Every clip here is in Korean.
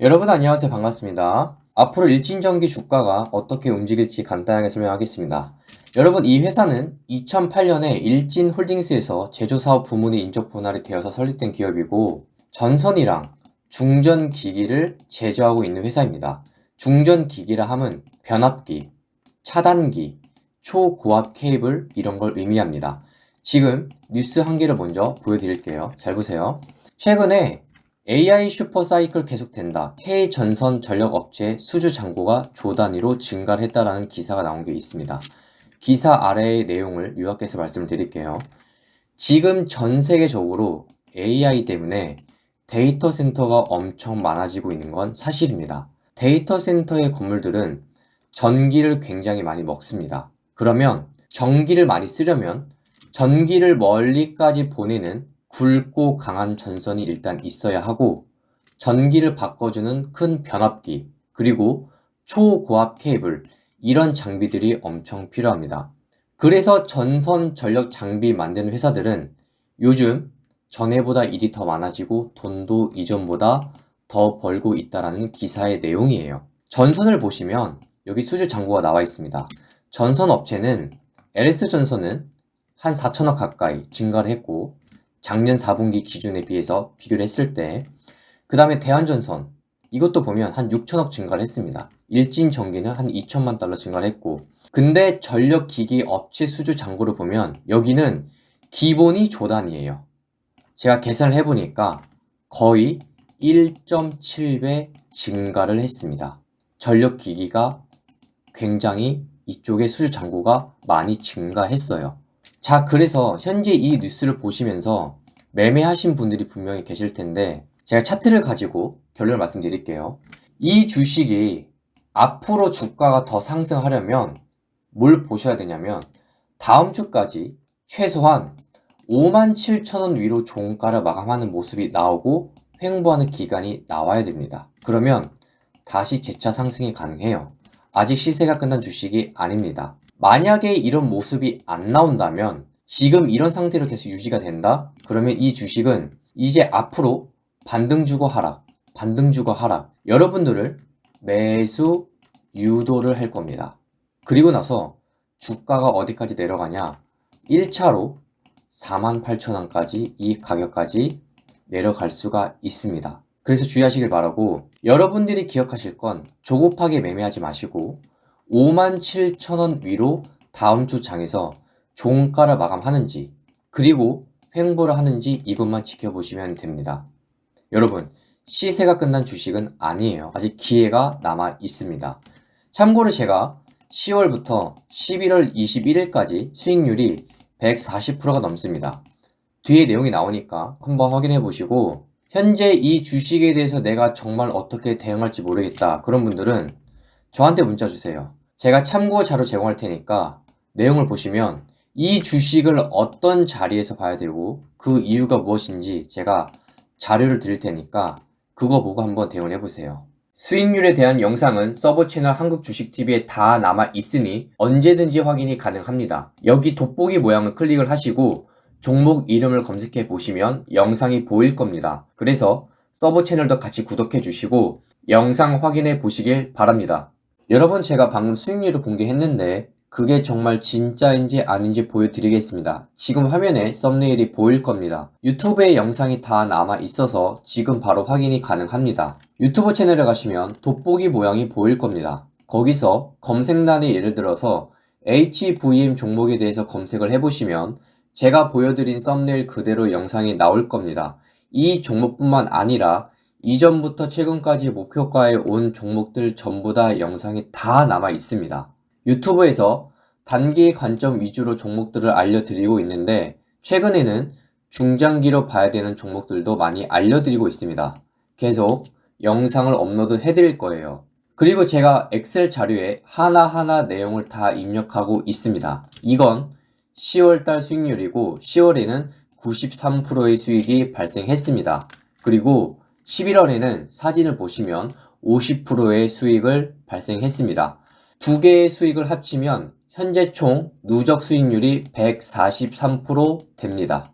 여러분 안녕하세요. 반갑습니다. 앞으로 일진전기 주가가 어떻게 움직일지 간단하게 설명하겠습니다. 여러분 이 회사는 2008년에 일진홀딩스에서 제조사업 부문이 인적 분할이 되어서 설립된 기업이고 전선이랑 중전기기를 제조하고 있는 회사입니다. 중전기기라 함은 변압기, 차단기, 초고압 케이블 이런 걸 의미합니다. 지금 뉴스 한 개를 먼저 보여드릴게요. 잘 보세요. 최근에 AI 슈퍼 사이클 계속된다. K 전선 전력 업체 수주 잔고가 조 단위로 증가를 했다라는 기사가 나온 게 있습니다. 기사 아래의 내용을 요약해서 말씀을 드릴게요. 지금 전 세계적으로 AI 때문에 데이터 센터가 엄청 많아지고 있는 건 사실입니다. 데이터 센터의 건물들은 전기를 굉장히 많이 먹습니다. 그러면 전기를 많이 쓰려면 전기를 멀리까지 보내는 굵고 강한 전선이 일단 있어야 하고 전기를 바꿔주는 큰 변압기 그리고 초고압 케이블 이런 장비들이 엄청 필요합니다. 그래서 전선 전력 장비 만드는 회사들은 요즘 전에보다 일이 더 많아지고 돈도 이전보다 더 벌고 있다라는 기사의 내용이에요. 전선을 보시면 여기 수주 잔고가 나와 있습니다. 전선 업체는 LS 전선은 한 4천억 가까이 증가를 했고 작년 4분기 기준에 비해서 비교를 했을 때 그 다음에 대한전선 이것도 보면 한 6천억 증가를 했습니다. 일진 전기는 한 2천만 달러 증가를 했고 근데 전력기기 업체 수주 잔고를 보면 여기는 기본이 조단이에요. 제가 계산을 해보니까 거의 1.7배 증가를 했습니다. 전력기기가 굉장히 이쪽에 수주 잔고가 많이 증가했어요. 자, 그래서 현재 이 뉴스를 보시면서 매매하신 분들이 분명히 계실 텐데 제가 차트를 가지고 결론을 말씀드릴게요. 이 주식이 앞으로 주가가 더 상승하려면 뭘 보셔야 되냐면 다음 주까지 최소한 5만 7천 원 위로 종가를 마감하는 모습이 나오고 횡보하는 기간이 나와야 됩니다. 그러면 다시 재차 상승이 가능해요. 아직 시세가 끝난 주식이 아닙니다. 만약에 이런 모습이 안 나온다면 지금 이런 상태로 계속 유지가 된다? 그러면 이 주식은 이제 앞으로 반등 주고 하락, 반등 주고 하락 여러분들을 매수 유도를 할 겁니다. 그리고 나서 주가가 어디까지 내려가냐? 1차로 48,000원까지 이 가격까지 내려갈 수가 있습니다. 그래서 주의하시길 바라고 여러분들이 기억하실 건 조급하게 매매하지 마시고 57,000원 위로 다음 주 장에서 종가를 마감하는지 그리고 횡보를 하는지 이것만 지켜보시면 됩니다. 여러분 시세가 끝난 주식은 아니에요. 아직 기회가 남아 있습니다. 참고로 제가 10월부터 11월 21일까지 수익률이 140%가 넘습니다. 뒤에 내용이 나오니까 한번 확인해 보시고 현재 이 주식에 대해서 내가 정말 어떻게 대응할지 모르겠다. 그런 분들은 저한테 문자 주세요. 제가 참고 자료 제공할 테니까 내용을 보시면 이 주식을 어떤 자리에서 봐야 되고 그 이유가 무엇인지 제가 자료를 드릴 테니까 그거 보고 한번 대응을 해보세요. 수익률에 대한 영상은 서버 채널 한국주식TV에 다 남아 있으니 언제든지 확인이 가능합니다. 여기 돋보기 모양을 클릭을 하시고 종목 이름을 검색해 보시면 영상이 보일 겁니다. 그래서 서버 채널도 같이 구독해 주시고 영상 확인해 보시길 바랍니다. 여러분 제가 방금 수익률을 공개했는데 그게 정말 진짜인지 아닌지 보여드리겠습니다. 지금 화면에 썸네일이 보일 겁니다. 유튜브에 영상이 다 남아 있어서 지금 바로 확인이 가능합니다. 유튜브 채널에 가시면 돋보기 모양이 보일 겁니다. 거기서 검색란에 예를 들어서 HVM 종목에 대해서 검색을 해보시면 제가 보여드린 썸네일 그대로 영상이 나올 겁니다. 이 종목뿐만 아니라 이전부터 최근까지 목표가에 온 종목들 전부 다 영상이 다 남아 있습니다. 유튜브에서 단기 관점 위주로 종목들을 알려드리고 있는데 최근에는 중장기로 봐야 되는 종목들도 많이 알려드리고 있습니다. 계속 영상을 업로드 해드릴 거예요. 그리고 제가 엑셀 자료에 하나하나 내용을 다 입력하고 있습니다. 이건 10월달 수익률이고 10월에는 93%의 수익이 발생했습니다. 그리고 11월에는 사진을 보시면 50%의 수익을 발생했습니다. 두 개의 수익을 합치면 현재 총 누적 수익률이 143% 됩니다.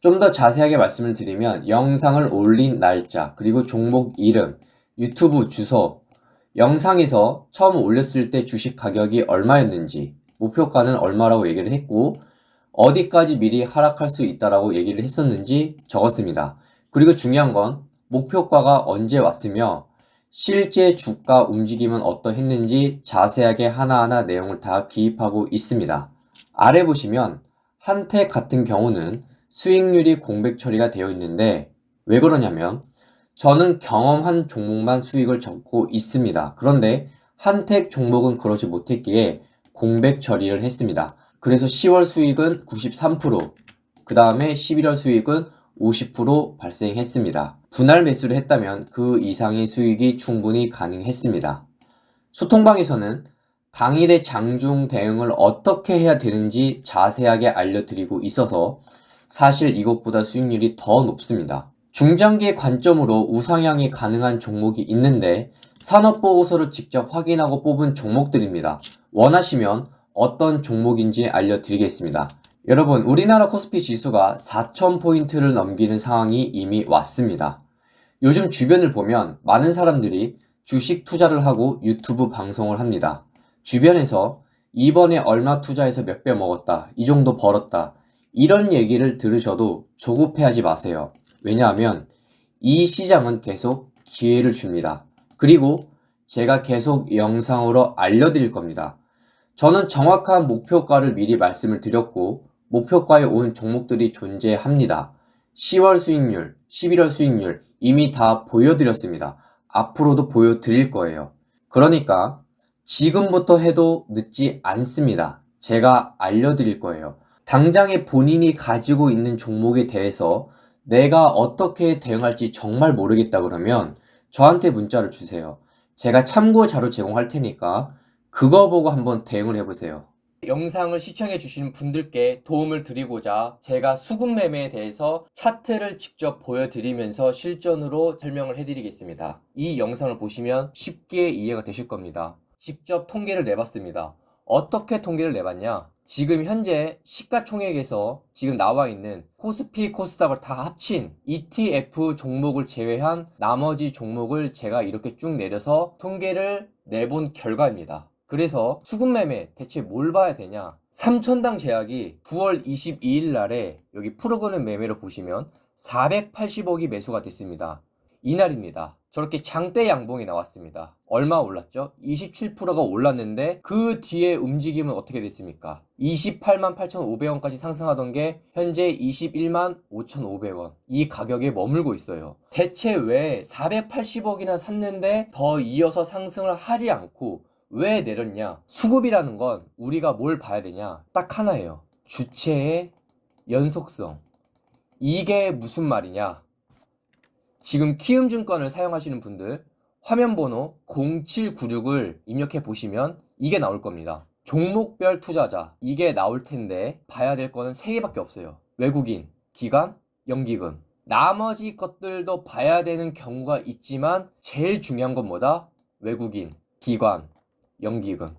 좀 더 자세하게 말씀을 드리면 영상을 올린 날짜, 그리고 종목 이름, 유튜브 주소, 영상에서 처음 올렸을 때 주식 가격이 얼마였는지, 목표가는 얼마라고 얘기를 했고, 어디까지 미리 하락할 수 있다라고 얘기를 했었는지 적었습니다. 그리고 중요한 건 목표가가 언제 왔으며 실제 주가 움직임은 어떠했는지 자세하게 하나하나 내용을 다 기입하고 있습니다. 아래 보시면 한택 같은 경우는 수익률이 공백 처리가 되어 있는데 왜 그러냐면 저는 경험한 종목만 수익을 적고 있습니다. 그런데 한택 종목은 그러지 못했기에 공백 처리를 했습니다. 그래서 10월 수익은 93%, 그 다음에 11월 수익은 50% 발생했습니다. 분할 매수를 했다면 그 이상의 수익이 충분히 가능했습니다. 소통방에서는 당일의 장중 대응을 어떻게 해야 되는지 자세하게 알려드리고 있어서 사실 이것보다 수익률이 더 높습니다. 중장기의 관점으로 우상향이 가능한 종목이 있는데 산업보고서를 직접 확인하고 뽑은 종목들입니다. 원하시면 어떤 종목인지 알려드리겠습니다. 여러분, 우리나라 코스피 지수가 4,000포인트를 넘기는 상황이 이미 왔습니다. 요즘 주변을 보면 많은 사람들이 주식 투자를 하고 유튜브 방송을 합니다. 주변에서 이번에 얼마 투자해서 몇 배 먹었다, 이 정도 벌었다, 이런 얘기를 들으셔도 조급해하지 마세요. 왜냐하면 이 시장은 계속 기회를 줍니다. 그리고 제가 계속 영상으로 알려드릴 겁니다. 저는 정확한 목표가를 미리 말씀을 드렸고 목표가에 온 종목들이 존재합니다. 10월 수익률, 11월 수익률 이미 다 보여드렸습니다. 앞으로도 보여드릴 거예요. 그러니까 지금부터 해도 늦지 않습니다. 제가 알려드릴 거예요. 당장에 본인이 가지고 있는 종목에 대해서 내가 어떻게 대응할지 정말 모르겠다 그러면 저한테 문자를 주세요. 제가 참고 자료 제공할 테니까 그거 보고 한번 대응을 해보세요. 영상을 시청해 주시는 분들께 도움을 드리고자 제가 수급 매매에 대해서 차트를 직접 보여드리면서 실전으로 설명을 해드리겠습니다. 이 영상을 보시면 쉽게 이해가 되실 겁니다. 직접 통계를 내봤습니다. 어떻게 통계를 내봤냐? 지금 현재 시가총액에서 지금 나와 있는 코스피, 코스닥을 다 합친 ETF 종목을 제외한 나머지 종목을 제가 이렇게 쭉 내려서 통계를 내본 결과입니다. 그래서 수급 매매 대체 뭘 봐야 되냐? 3천당 제약이 9월 22일 날에 여기 프로그램 매매를 보시면 480억이 매수가 됐습니다. 이날입니다. 저렇게 장대 양봉이 나왔습니다. 얼마 올랐죠? 27%가 올랐는데 그 뒤에 움직임은 어떻게 됐습니까? 28만 8,500원까지 상승하던 게 현재 21만 5,500원. 이 가격에 머물고 있어요. 대체 왜 480억이나 샀는데 더 이어서 상승을 하지 않고 왜 내렸냐? 수급이라는 건 우리가 뭘 봐야 되냐? 딱 하나예요. 주체의 연속성. 이게 무슨 말이냐? 지금 키움증권을 사용하시는 분들 화면 번호 0796을 입력해 보시면 이게 나올 겁니다. 종목별 투자자 이게 나올 텐데 봐야 될 거는 3개밖에 없어요. 외국인, 기관, 연기금. 나머지 것들도 봐야 되는 경우가 있지만 제일 중요한 건 뭐다? 외국인, 기관, 연기금.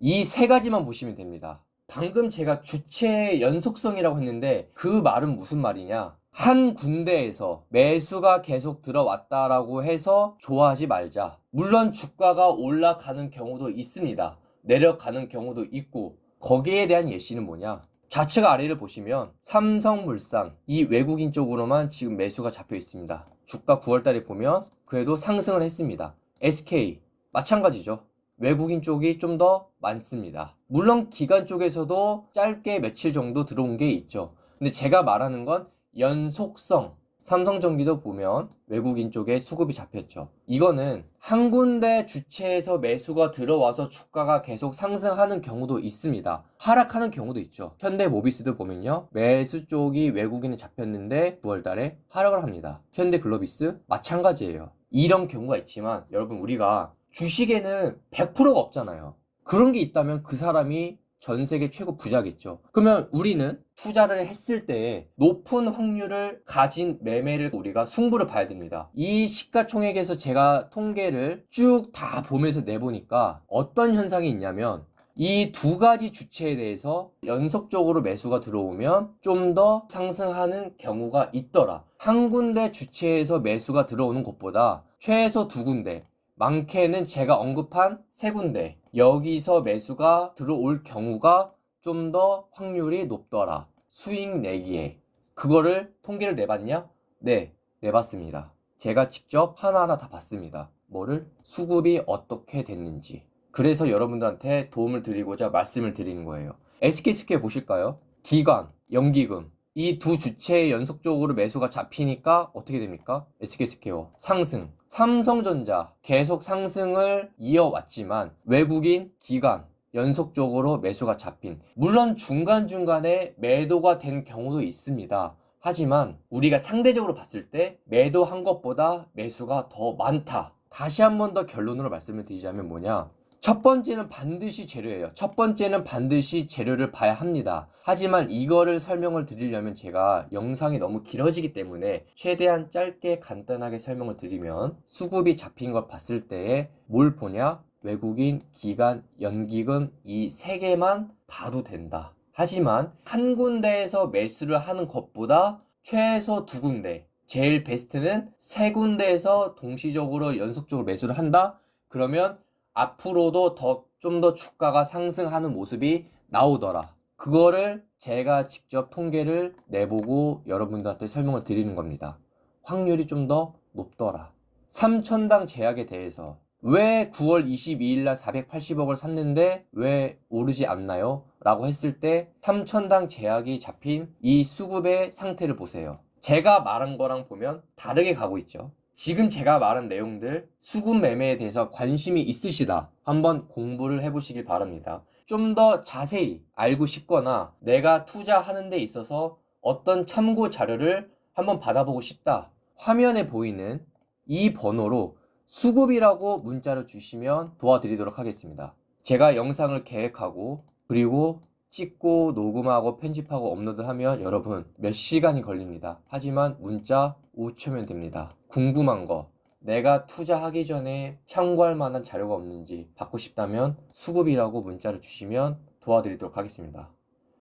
이 세 가지만 보시면 됩니다. 방금 제가 주체의 연속성이라고 했는데 그 말은 무슨 말이냐? 한 군데에서 매수가 계속 들어왔다라고 해서 좋아하지 말자. 물론 주가가 올라가는 경우도 있습니다. 내려가는 경우도 있고 거기에 대한 예시는 뭐냐? 좌측 아래를 보시면 삼성물산 이 외국인 쪽으로만 지금 매수가 잡혀 있습니다. 주가 9월달에 보면 그래도 상승을 했습니다. SK 마찬가지죠. 외국인 쪽이 좀 더 많습니다. 물론 기관 쪽에서도 짧게 며칠 정도 들어온 게 있죠. 근데 제가 말하는 건 연속성. 삼성전기도 보면 외국인 쪽에 수급이 잡혔죠. 이거는 한 군데 주체에서 매수가 들어와서 주가가 계속 상승하는 경우도 있습니다. 하락하는 경우도 있죠. 현대모비스도 보면요. 매수 쪽이 외국인에 잡혔는데 9월 달에 하락을 합니다. 현대글로비스 마찬가지예요. 이런 경우가 있지만 여러분 우리가 주식에는 100%가 없잖아요. 그런 게 있다면 그 사람이 전 세계 최고 부자겠죠. 그러면 우리는 투자를 했을 때 높은 확률을 가진 매매를 우리가 승부를 봐야 됩니다. 이 시가총액에서 제가 통계를 쭉 다 보면서 내보니까 어떤 현상이 있냐면 이 두 가지 주체에 대해서 연속적으로 매수가 들어오면 좀 더 상승하는 경우가 있더라. 한 군데 주체에서 매수가 들어오는 것보다 최소 두 군데, 많게는 제가 언급한 세 군데. 여기서 매수가 들어올 경우가 좀 더 확률이 높더라. 수익 내기에. 그거를 통계를 내봤냐? 네, 내봤습니다. 제가 직접 하나하나 다 봤습니다. 뭐를? 수급이 어떻게 됐는지. 그래서 여러분들한테 도움을 드리고자 말씀을 드리는 거예요. SK스퀘어 보실까요? 기관, 연기금. 이 두 주체에 연속적으로 매수가 잡히니까 어떻게 됩니까? SK스퀘어 상승. 삼성전자 계속 상승을 이어왔지만 외국인 기관 연속적으로 매수가 잡힌. 물론 중간중간에 매도가 된 경우도 있습니다. 하지만 우리가 상대적으로 봤을 때 매도한 것보다 매수가 더 많다. 다시 한 번 더 결론으로 말씀을 드리자면 뭐냐? 첫 번째는 반드시 재료예요. 첫 번째는 반드시 재료를 봐야 합니다. 하지만 이거를 설명을 드리려면 제가 영상이 너무 길어지기 때문에 최대한 짧게 간단하게 설명을 드리면 수급이 잡힌 걸 봤을 때에 뭘 보냐? 외국인, 기관, 연기금 이 세 개만 봐도 된다. 하지만 한 군데에서 매수를 하는 것보다 최소 두 군데, 제일 베스트는 세 군데에서 동시적으로 연속적으로 매수를 한다? 그러면 앞으로도 더 좀 더 주가가 상승하는 모습이 나오더라. 그거를 제가 직접 통계를 내보고 여러분들한테 설명을 드리는 겁니다. 확률이 좀 더 높더라. 3천당 제약에 대해서 왜 9월 22일 날 480억을 샀는데 왜 오르지 않나요? 라고 했을 때 3천당 제약이 잡힌 이 수급의 상태를 보세요. 제가 말한 거랑 보면 다르게 가고 있죠. 지금 제가 말한 내용들 수급 매매에 대해서 관심이 있으시다. 한번 공부를 해보시길 바랍니다. 좀 더 자세히 알고 싶거나 내가 투자하는 데 있어서 어떤 참고 자료를 한번 받아보고 싶다. 화면에 보이는 이 번호로 수급이라고 문자를 주시면 도와드리도록 하겠습니다. 제가 영상을 계획하고 그리고 찍고 녹음하고 편집하고 업로드하면 여러분 몇 시간이 걸립니다. 하지만 문자 5초면 됩니다. 궁금한 거 내가 투자하기 전에 참고할 만한 자료가 없는지 받고 싶다면 수급이라고 문자를 주시면 도와드리도록 하겠습니다.